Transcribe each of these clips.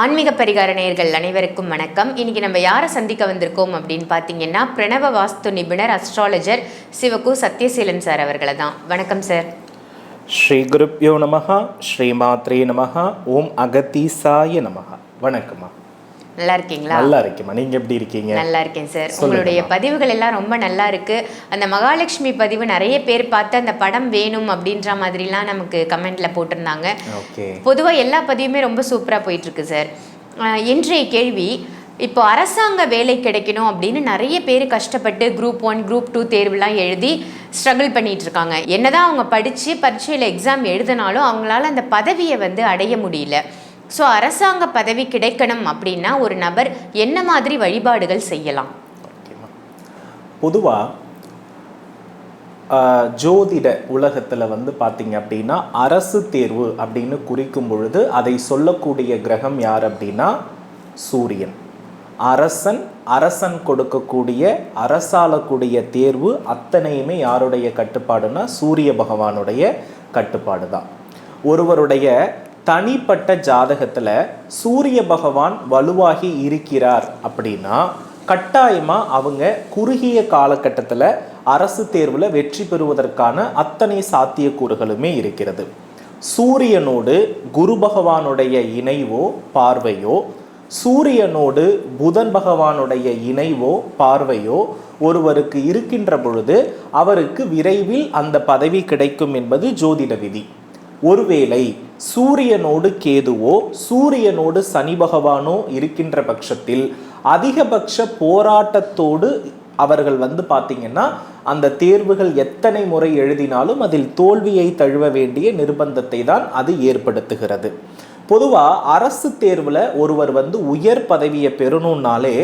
ஆன்மீக பரிகார நேயர்கள் அனைவருக்கும் வணக்கம். இன்னைக்கு நம்ம யாரை சந்திக்க வந்திருக்கோம் அப்படின்னு பார்த்தீங்கன்னா பிரணவ வாஸ்து நிபுணர் அஸ்ட்ராலஜர் சிவகு சத்யசீலன் சார் அவர்களை தான். வணக்கம் சார் ஸ்ரீ குருப்யோ நமகா ஸ்ரீ மாத்ரே நமகா ஓம் அகத்தீசாய நமகா வணக்கம்மா. நல்லா இருக்கீங்களா? நல்லா இருக்கேம்மா. நீங்க எப்படி இருக்கீங்க? நல்லா இருக்கேன் சார் உங்களுடைய பதிவுகள் எல்லாம் ரொம்ப நல்லா இருக்கு. அந்த மகாலட்சுமி பதிவு நிறைய பேர் பார்த்து அந்த படம் வேணும் அப்படின்ற மாதிரிலாம் நமக்கு கமெண்ட்ல போட்டிருந்தாங்க. பொதுவாக எல்லா பதிவுமே ரொம்ப சூப்பராக போயிட்டு இருக்கு சார் இன்றைய கேள்வி இப்போ அரசாங்க வேலை கிடைக்கணும் அப்படின்னு நிறைய பேர் கஷ்டப்பட்டு குரூப் ஒன் குரூப் டூ தேர்வுலாம் எழுதி ஸ்ட்ரகிள் பண்ணிட்டு இருக்காங்க. என்னதான் அவங்க படித்து பரீட்சையில் எக்ஸாம் எழுதினாலும் அவங்களால அந்த பதவியை வந்து அடைய முடியல. ஸோ அரசாங்க பதவி கிடைக்கணும் அப்படின்னா ஒரு நபர் என்ன மாதிரி வழிபாடுகள் செய்யலாம்? பொதுவாக ஜோதிட உலகத்தில் வந்து பார்த்தீங்க அப்படின்னா அரசு தேர்வு அப்படின்னு குறிக்கும் பொழுது அதை சொல்லக்கூடிய கிரகம் யார் அப்படின்னா சூரியன். அரசன் அரசன் கொடுக்கக்கூடிய அரசாளக்கூடிய தேர்வு அத்தனையுமே யாருடைய கட்டுப்பாடுனா சூரிய பகவானுடைய கட்டுப்பாடு தான் ஒருவருடைய தனிப்பட்ட ஜாதகத்துல சூரிய பகவான் வலுவாகி இருக்கிறார் அப்படின்னா கட்டாயமா அவங்க குறுகிய காலகட்டத்துல அரசு தேர்வுல வெற்றி பெறுவதற்கான அத்தனை சாத்தியக்கூறுகளுமே இருக்கிறது. சூரியனோடு குரு பகவானுடைய இணைவோ பார்வையோ சூரியனோடு புதன் பகவானுடைய இணைவோ பார்வையோ ஒருவருக்கு இருக்கின்ற பொழுது அவருக்கு விரைவில் அந்த பதவி கிடைக்கும் என்பது ஜோதிட விதி. ஒருவேளை சூரியனோடு கேதுவோ சூரியனோடு சனி பகவானோ இருக்கின்ற பட்சத்தில் அதிகபட்ச போராட்டத்தோடு அவர்கள் வந்து பார்த்தீங்கன்னா அந்த தேர்வுகள் எத்தனை முறை எழுதினாலும் அதில் தோல்வியை தழுவ வேண்டிய நிர்பந்தத்தை தான் அது ஏற்படுத்துகிறது. பொதுவா அரசு தேர்வுல ஒருவர் வந்து உயர் பதவியை பெறணும்னாலே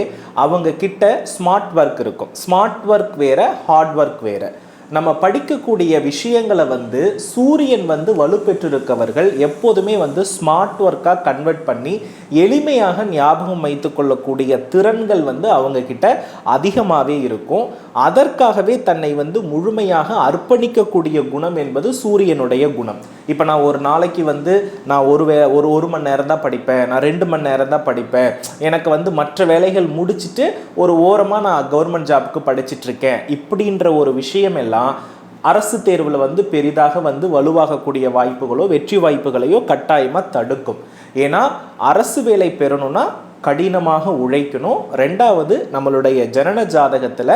அவங்க கிட்ட ஸ்மார்ட் ஒர்க் இருக்கும். ஸ்மார்ட் ஒர்க் வேற ஹார்ட் ஒர்க் வேற. நம்ம படிக்கக்கூடிய விஷயங்களை வந்து சூரியன் வந்து வலுப்பெற்றிருக்கவர்கள் எப்போதுமே வந்து ஸ்மார்ட் ஒர்க்காக கன்வெர்ட் பண்ணி எளிமையாக ஞாபகம் வைத்து கொள்ளக்கூடிய திறன்கள் வந்து அவங்கக்கிட்ட அதிகமாகவே இருக்கும். அதற்காகவே தன்னை வந்து முழுமையாக அர்ப்பணிக்கக்கூடிய குணம் என்பது சூரியனுடைய குணம். இப்போ நான் ஒரு நாளைக்கு வந்து நான் ஒரு வே ஒரு ஒரு மணி நேரம் தான் படிப்பேன் நான் ரெண்டு மணி நேரம் தான் படிப்பேன். எனக்கு வந்து மற்ற வேலைகள் முடிச்சுட்டு ஒரு ஓரமாக நான் கவர்மெண்ட் ஜாப்க்கு படிச்சிட்ருக்கேன் இப்படின்ற ஒரு விஷயம் எல்லாம் அரசு தேர்வில் வந்து பெரிதாக வந்து வலுவாகக்கூடிய வாய்ப்புகளோ வெற்றி வாய்ப்புகளையோ கட்டாயமாக தடுக்கும். ஏன்னா அரசு வேலை பெறணும்னா கடினமாக உழைக்கணும். ரெண்டாவது நம்மளுடைய ஜனன ஜாதகத்தில்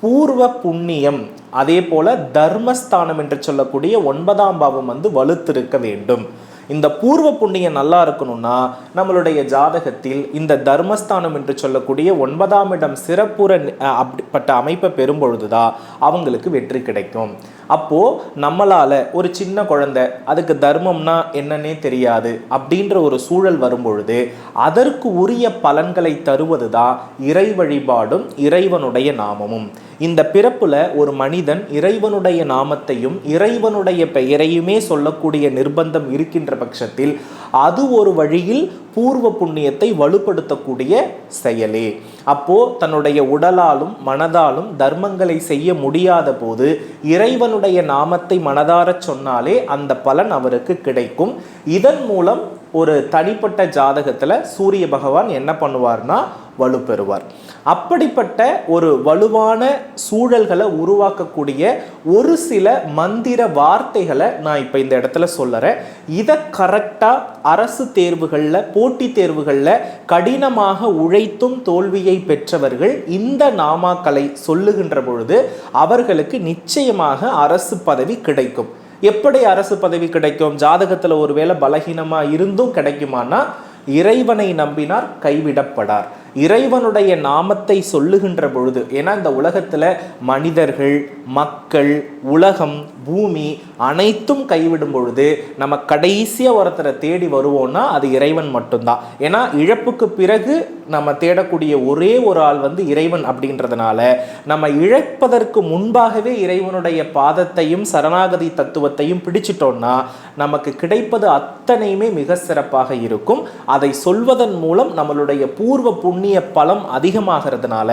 பூர்வ புண்ணியம் அதே போல தர்மஸ்தானம் என்று சொல்லக்கூடிய ஒன்பதாம் பாவம் வந்து வலுத்திருக்க வேண்டும். இந்த பூர்வ புண்ணியம் நல்லா இருக்கணும்னா நம்மளுடைய ஜாதகத்தில் இந்த தர்மஸ்தானம் என்று சொல்லக்கூடிய ஒன்பதாம் இடம் சிறப்புற அப்படிப்பட்ட அமைப்பை பெறும்பொழுதுதான் அவங்களுக்கு வெற்றி கிடைக்கும். அப்போ நம்மளால ஒரு சின்ன குழந்தை அதுக்கு தர்மம்னா என்னன்னே தெரியாது அப்படின்ற ஒரு சூழல் வரும்பொழுது அதற்கு உரிய பலன்களை தருவது தான் இறை வழிபாடும் இறைவனுடைய நாமமும். இந்த பிறப்புல ஒரு மனிதன் இறைவனுடைய நாமத்தையும் இறைவனுடைய பெயரையுமே சொல்லக்கூடிய நிர்பந்தம் இருக்கின்ற பட்சத்தில் அது ஒரு வழியில் பூர்வ புண்ணியத்தை வலுப்படுத்தக்கூடிய செயலே. அப்போ தன்னுடைய உடலாலும் மனதாலும் தர்மங்களை செய்ய முடியாத போது இறைவனுடைய நாமத்தை மனதாரச் சொன்னாலே அந்த பலன் அவருக்கு கிடைக்கும். இதன் மூலம் ஒரு தனிப்பட்ட ஜாதகத்துல சூரிய பகவான் என்ன பண்ணுவார்னா வலுப்பெறுவார். அப்படிப்பட்ட ஒரு வலுவான சூழல்களை உருவாக்கக்கூடிய ஒரு சில மந்திர வார்த்தைகளை நான் இப்போ இந்த இடத்துல சொல்லுறேன். இதை கரெக்டாக அரசு தேர்வுகளில் போட்டித் தேர்வுகளில் கடினமாக உழைத்தும் தோல்வியை பெற்றவர்கள் இந்த நாமாக்களை சொல்லுகின்ற பொழுது அவர்களுக்கு நிச்சயமாக அரசு பதவி கிடைக்கும். எப்படி அரசு பதவி கிடைக்கும்? ஜாதகத்தில் ஒருவேளை பலகீனமாக இருந்தும் கிடைக்குமானா இறைவனை நம்பினார் கைவிடப்படார். இறைவனுடைய நாமத்தை சொல்லுகின்ற பொழுது ஏன்னா இந்த உலகத்தில் மனிதர்கள் மக்கள் உலகம் பூமி அனைத்தும் கைவிடும் பொழுது நம்ம கடைசியாக ஒருத்தரை தேடி வருவோம்னா அது இறைவன் மட்டும்தான். ஏன்னா இழப்புக்கு பிறகு நம்ம தேடக்கூடிய ஒரே ஒரு ஆள் வந்து இறைவன் அப்படின்றதுனால நம்ம இழப்பதற்கு முன்பாகவே இறைவனுடைய பாதத்தையும் சரணாகதி தத்துவத்தையும் பிடிச்சிட்டோம்னா நமக்கு கிடைப்பது அத்தனையுமே மிக சிறப்பாக இருக்கும். அதை சொல்வதன் மூலம் நம்மளுடைய பூர்வ புண்ணிய பலம் அதிகமாகிறதுனால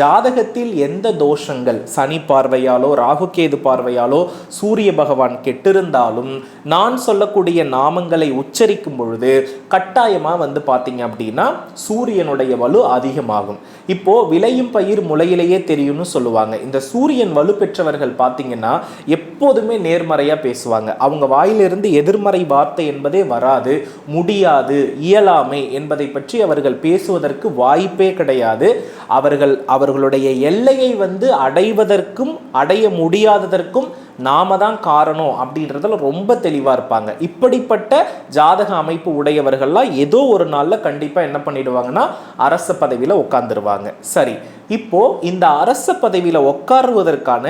ஜாதகத்தில் எந்த தோஷங்கள் சனி பார்வையாலோ ராகுகேது பார்வையாலோ சூரிய பகவான் கெட்டிருந்தாலும் நான் சொல்லக்கூடிய நாமங்களை உச்சரிக்கும் பொழுது கட்டாயமா வந்து பார்த்தீங்க அப்படின்னா சூரியனுடைய வலு அதிகமாகும். இப்போ விளையும் பயிர் முளையிலேயே தெரியும்னு சொல்லுவாங்க. இந்த சூரியன் வலு பெற்றவர்கள் பார்த்தீங்கன்னா எப்போதுமே நேர்மறையா பேசுவாங்க. அவங்க வாயிலிருந்து எதிர்மறை வார்த்தை என்பதே வராது முடியாது இயலாமை என்பதை பற்றி அவர்கள் பேசுவதற்கு வாய்ப்பே கிடையாது. அவர்கள் அவர்களுடைய எல்லையை வந்து அடைவதற்கும் அடைய முடியாததற்கும் நாம தான் காரணம் அப்படின்றதுல ரொம்ப தெளிவாக இருப்பாங்க. இப்படிப்பட்ட ஜாதக அமைப்பு உடையவர்கள்லாம் ஏதோ ஒரு நாளில் கண்டிப்பாக என்ன பண்ணிடுவாங்கன்னா அரச பதவியில் உட்காந்துருவாங்க சரி இப்போ இந்த அரச பதவியில் உட்காருவதற்கான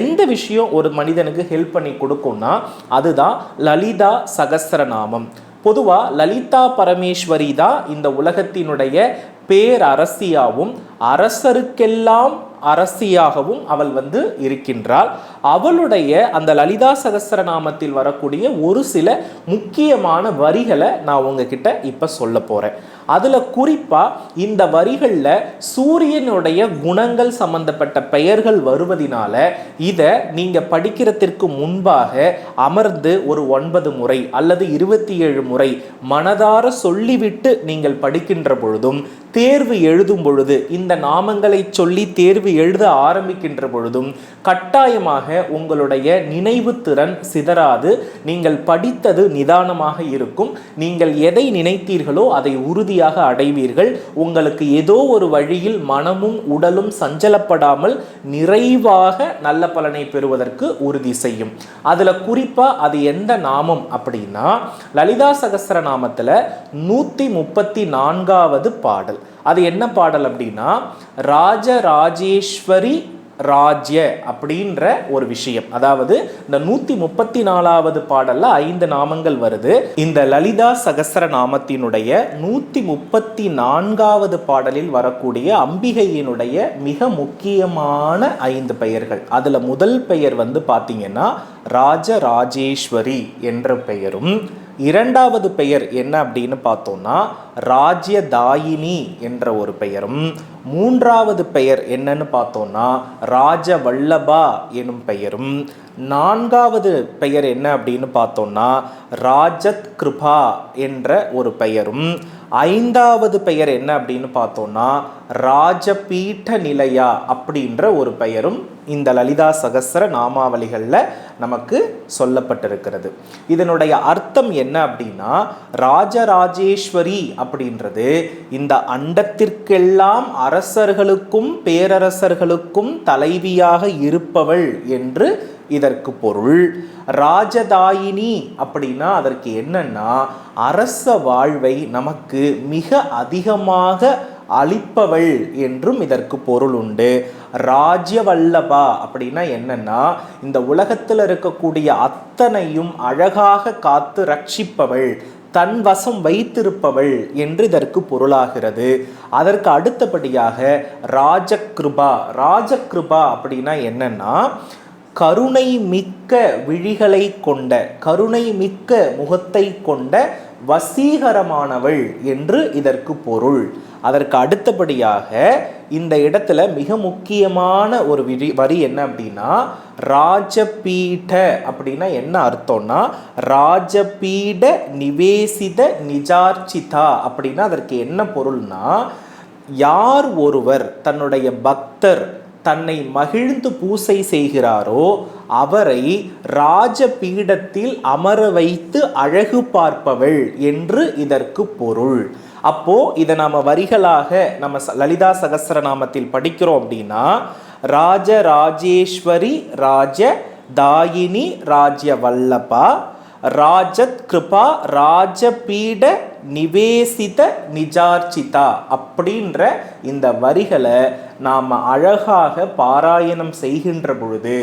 எந்த விஷயம் ஒரு மனிதனுக்கு ஹெல்ப் பண்ணி கொடுக்கும்னா அதுதான் லலிதா சகசரநாமம் பொதுவாக லலிதா பரமேஸ்வரி தான் இந்த உலகத்தினுடைய பேரரசியாவும் அரசருக்கெல்லாம் அரசியாகவும் அவள் வந்து இருக்கின்றாள். அவளுடைய அந்த லலிதா சகஸ்ரநாமத்தில் வரக்கூடிய ஒரு சில முக்கியமான வரிகளை நான் உங்ககிட்ட இப்போ சொல்ல போகிறேன் அதில் குறிப்பாக இந்த வரிகளில் சூரியனுடைய குணங்கள் சம்பந்தப்பட்ட பெயர்கள் வருவதினால இதை நீங்கள் படிக்கிறதற்கு முன்பாக அமர்ந்து ஒரு ஒன்பது முறை அல்லது இருபத்தி ஏழு முறை மனதார சொல்லிவிட்டு நீங்கள் படிக்கின்ற பொழுதும் தேர்வு எழுதும் பொழுது இந்த நாமங்களை சொல்லி தேர்வு எழுத ஆரம்பிக்கின்ற பொழுதும் கட்டாயமாக உங்களுடைய நினைவு திறன் சிதறாது. நீங்கள் படித்தது நிதானமாக இருக்கும். நீங்கள் எதை நினைத்தீர்களோ அதை உறுதி உறுதியாக அடைவீர்கள். உங்களுக்கு ஏதோ ஒரு வழியில் மனமும் உடலும் சஞ்சலப்படாமல் நிறைவாக நல்ல பலனை பெறுவதற்கு உறுதி செய்யும். அதுல குறிப்பா அது எந்த நாமம் அப்படின்னா லலிதா சகஸ்ர நாமத்துல நூத்தி முப்பத்தி நான்காவது பாடல். அது என்ன பாடல் அப்படின்னா ராஜராஜேஸ்வரி ராஜ்ய அப்படின்ற ஒரு விஷயம். அதாவது இந்த நூத்தி முப்பத்தி நாலாவது பாடல்ல ஐந்து நாமங்கள் வருது. இந்த லலிதா சகஸ்ர நாமத்தினுடைய நூத்தி முப்பத்தி நான்காவது பாடலில் வரக்கூடிய அம்பிகையினுடைய மிக முக்கியமான ஐந்து பெயர்கள். அதுல முதல் பெயர் வந்து பாத்தீங்கன்னா ராஜராஜேஸ்வரி என்ற பெயரும் இரண்டாவது பெயர் என்ன அப்படின்னு பார்த்தோம்னா ராஜ்யதாயினி என்ற ஒரு பெயரும். மூன்றாவது பெயர் என்னன்னு பார்த்தோம்னா ராஜவல்லபா எனும் பெயரும். நான்காவது பெயர் என்ன அப்படின்னு பார்த்தோம்னா ராஜத் கிருபா என்ற ஒரு பெயரும். ஐந்தாவது பெயர் என்ன அப்படின்னு பார்த்தோம்னா ராஜபீட்ட நிலையா அப்படின்ற ஒரு பெயரும் இந்த லலிதா சகஸ்ர நாமாவளிகளில் நமக்கு சொல்லப்பட்டிருக்கிறது. இதனுடைய அர்த்தம் என்ன அப்படின்னா ராஜராஜேஸ்வரி அப்படின்றது இந்த அண்டத்திற்கெல்லாம் அரசர்களுக்கும் பேரரசர்களுக்கும் தலைவியாக இருப்பவள் என்று இதற்கு பொருள். ராஜதாயினி அப்படின்னா அதற்கு என்னன்னா அரச வாழ்வை நமக்கு மிக அதிகமாக அளிப்பவள் என்றும் இதற்கு பொருள் உண்டு. ராஜ்யவல்லபா அப்படின்னா என்னன்னா இந்த உலகத்தில் இருக்கக்கூடிய அத்தனையும் அழகாக காத்து ரட்சிப்பவள் தன் வசம் வைத்திருப்பவள் என்று இதற்கு பொருளாகிறது. அதற்கு அடுத்தபடியாக ராஜகிருபா. ராஜகிருபா அப்படின்னா என்னன்னா கருணை மிக்க விழிகளை கொண்ட கருணை மிக்க முகத்தை கொண்ட வசீகரமானவள் என்று இதற்கு பொருள். அதற்கு அடுத்தபடியாக இந்த இடத்துல மிக முக்கியமான ஒரு விரி வரி என்ன அப்படின்னா ராஜபீட அப்படின்னா என்ன அர்த்தம்னா ராஜபீட நிவேசித நிஜார்ச்சிதா அப்படின்னா அதற்கு என்ன பொருள்னா யார் ஒருவர் தன்னுடைய பக்தர் தன்னை மகிழ்ந்து பூசை செய்கிறாரோ அவரை ராஜபீடத்தில் அமர வைத்து அழகு பார்ப்பவள் என்று இதற்கு பொருள். அப்போ இதை நாம வரிகளாக நம்ம லலிதா லலிதா சகஸ்ரநாமத்தில் படிக்கிறோம் அப்படின்னா ராஜராஜேஸ்வரி ராஜ தாயினி ராஜ்ய வல்லபா ராஜத் கிருபா ராஜபீட நிவேசித நிஜார்ச்சிதா அப்படின்ற இந்த வரிகளை நாம் அழகாக பாராயணம் செய்கின்ற பொழுது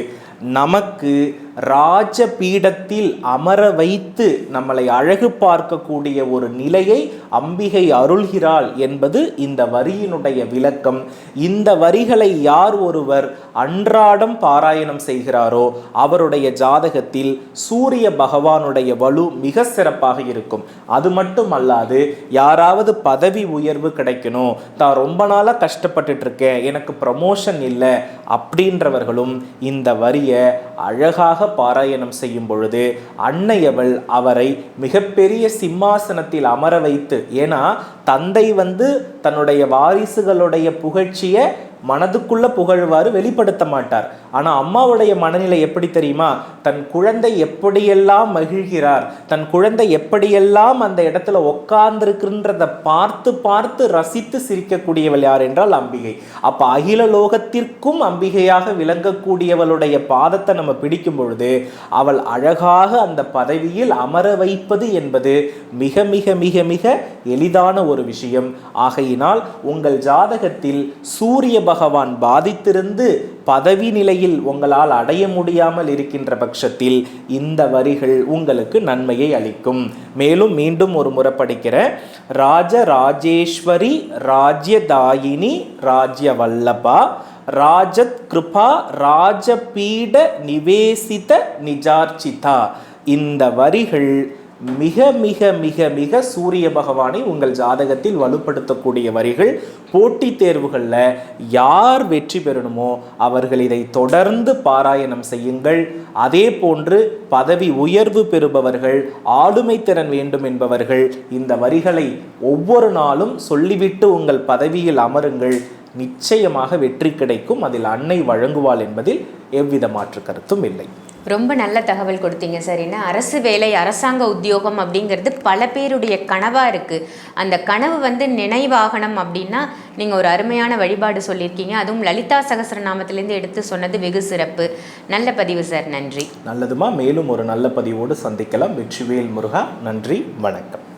நமக்கு ராஜ பீடத்தில் அமர வைத்து நம்மளை அழகு பார்க்கக்கூடிய ஒரு நிலையை அம்பிகை அருள்கிறாள் என்பது இந்த வரியினுடைய விளக்கம். இந்த வரிகளை யார் ஒருவர் அன்றாடம் பாராயணம் செய்கிறாரோ அவருடைய ஜாதகத்தில் சூரிய பகவானுடைய வலு மிக சிறப்பாக இருக்கும். அது மட்டும் அல்லாது யாராவது பதவி உயர்வு கிடைக்கணும். தான் ரொம்ப நாளாக கஷ்டப்பட்டுட்டு இருக்கேன் எனக்கு ப்ரமோஷன் இல்லை. அப்படின்றவர்களும் இந்த வரியை அழகாக பாராயணம் செய்யும் பொழுது அன்னையவள் அவரை மிகப்பெரிய சிம்மாசனத்தில் அமர வைத்து ஏன்னா தந்தை வந்து தன்னுடைய வாரிசுகளுடைய புகழ்ச்சியை மனதுக்குள்ள புகழ்வாறு வெளிப்படுத்த மாட்டார். ஆனா அம்மாவுடைய மனநிலை எப்படி தெரியுமா? தன் குழந்தை எப்படியெல்லாம் மகிழ்கிறார் தன் குழந்தை எப்படியெல்லாம் அந்த இடத்துல உட்கார்ந்துருக்குன்றதை பார்த்து பார்த்து ரசித்து சிரிக்கக்கூடியவள் யார் என்றால் அம்பிகை. அப்ப அகில லோகத்திற்கும் அம்பிகையாக விளங்கக்கூடியவளுடைய பாதத்தை நம்ம பிடிக்கும் பொழுது அவள் அழகாக அந்த பதவியில் அமர வைப்பது என்பது மிக மிக மிக மிக எளிதான ஒரு விஷயம். ஆகையினால் உங்கள் ஜாதகத்தில் சூரிய பகவான் பாதித்திருந்து பதவி நிலையில் உங்களால் அடைய முடியாமல் இருக்கின்ற பட்சத்தில் இந்த வரிகள் உங்களுக்கு நன்மையை அளிக்கும். மேலும் மீண்டும் ஒரு முறை படிக்கிற ராஜ ராஜேஸ்வரி ராஜ்யதாயினி ராஜ்ய வல்லபா ராஜத் கிருபா ராஜபீட நிவேசித நிஜார்ச்சிதா. இந்த வரிகள் மிக மிக மிக மிக சூரிய பகவானை உங்கள் ஜாதகத்தில் வலுப்படுத்தக்கூடிய வரிகள் போட்டித் தேர்வுகளில் யார் வெற்றி பெறணுமோ அவர்கள் இதை தொடர்ந்து பாராயணம் செய்யுங்கள். அதே போன்று பதவி உயர்வு பெறுபவர்கள் ஆளுமை திறன் வேண்டும் என்பவர்கள் இந்த வரிகளை ஒவ்வொரு நாளும் சொல்லிவிட்டு உங்கள் பதவியில் அமருங்கள். நிச்சயமாக வெற்றி கிடைக்கும். அதில் அன்னை வழங்குவாள் என்பதில் எவ்வித மாற்று கருத்தும் இல்லை. ரொம்ப நல்ல தகவல் கொடுத்தீங்க சார். ஏன்னா அரசு வேலை அரசாங்க உத்தியோகம் அப்படிங்கிறது பல பேருடைய கனவாக இருக்குது அந்த கனவு வந்து நினைவாகணும் அப்படின்னா நீங்கள் ஒரு அருமையான வழிபாடு சொல்லியிருக்கீங்க. அதுவும் லலிதா சகசரநாமத்திலேருந்து எடுத்து சொன்னது வெகு சிறப்பு. நல்ல பதிவு சார். நன்றி. நல்லதுமா? மேலும் ஒரு நல்ல பதிவோடு சந்திக்கலாம். வெற்றிவேல் முருகா நன்றி வணக்கம்.